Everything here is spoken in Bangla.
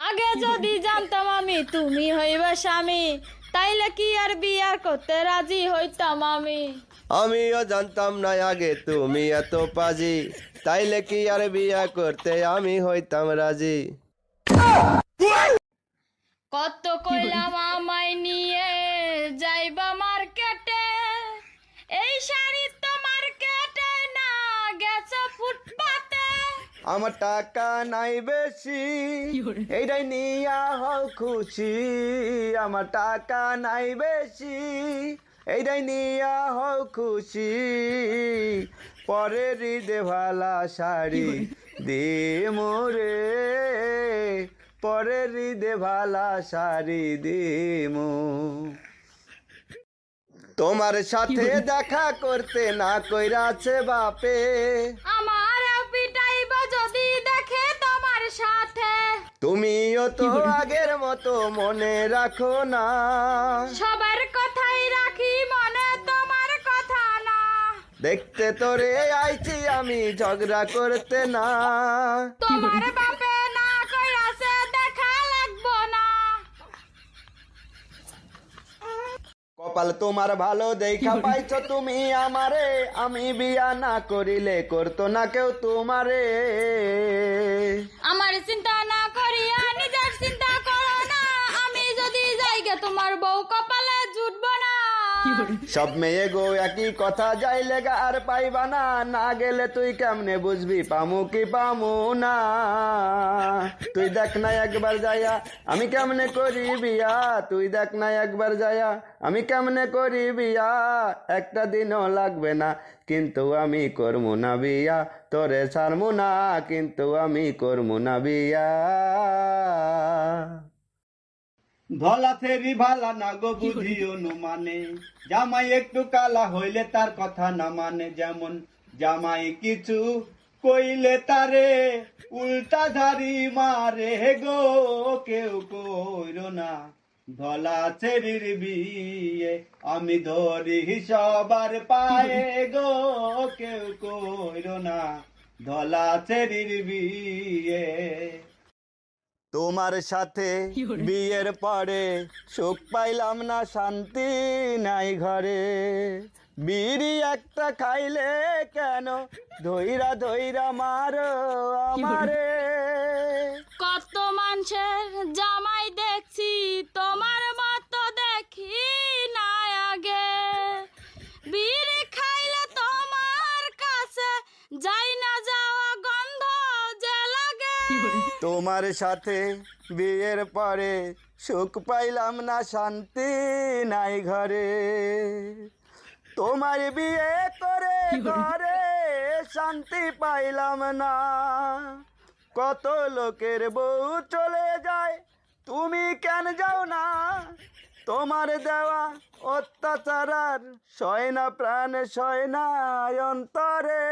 আগে যদি জানতাম আমি তুমি হইবা স্বামী তাইলে কি আর বিয়া করতে রাজি হইতাম আমি? আমিও জানতাম না আগে তুমি এত পাজি তাইলে কি আর বিয়া করতে আমি হইতাম রাজি? কত কইলাম আমায় নিয়ে যাইবা মার্কেটে এই শাড়ি আমার টাকা নাই বেশি। এইটাই নিয়া হও খুশি। আমার টাকা নাই বেশি। এইটাই নিয়া হও খুশি। পরের ঈদে ভালা শাড়ি দে মোরে পরের ঈদে ভালা শাড়ি দে মো তোমার সাথে দেখা করতে না কইরাছে বাপে। আমার তুমিও তো আগের মতো মনে রাখো না। সবার কথাই রাখি মনে তোমার কথা না। দেখতে তোরে আইছি আমি ঝগড়া করতে না। তোমার বাপে না কইরাছে দেখা লাগবো না। কপাল তোমার ভালো দেখা পাইছো তুমি আমারে। আমি বিয়া না করিলে করতো না কেউ তোমারে। আমার চিন্তা না করিয়া নিজের চিন্তা করো না। আমি যদি যাইগে তোমার বউ কপালে জুটবো না। সব মেয়ে গো একই কথা যাই লেগা আর পাইবা না। না গেলে তুই কেমনে বুঝবি? পামু কি পামু না। তুই দেখ না একবার যায়া, আমি কেমনে করি বিয়া? তুই দেখ না একবার যায়া, আমি কেমনে করি বিয়া? একটা দিনও লাগবে না, কিন্তু আমি করব না বিয়া। তোরে ছাড়মু না, কিন্তু আমি করব না বিয়া। ধলা ফেরি ভালা না গো বুঝি অনুমানে, জামাই একটু কালা হইলে তার কথা না মানে যেমন জামাই কিছু কইলে তারে উল্টা ধারি মারে গো কেউ কইর না। ধলা চেরির বিয়ে আমি ধরি সবার পায়ে গো কেউ কইর না। ধলা চেরির বিয়ে তোমার সাথে বিয়ের পরে সুখ পাইলাম না শান্তি নাই ঘরে। বিড়ি একটা খাইলে কেন? ধইরা ধইরা মারো আমারে। কত মানুষের জামাই দেখছি তোমার মতো দেখি না আগে। বিড়ি খাইলে তোমার কাছে যাই না যাওয়া গন্ধ যে লাগে। তোমার সাথে বিয়ের পরে সুখ পাইলাম না শান্তি নাই ঘরে। তোমার বিয়ে করে ঘরে শান্তি পাইলাম না। কত লোকের বউ চলে যায় তুমি কেন যাও না? তোমার দেওয়া অত্যাচার সয় না প্রাণ সয় না অন্তরে।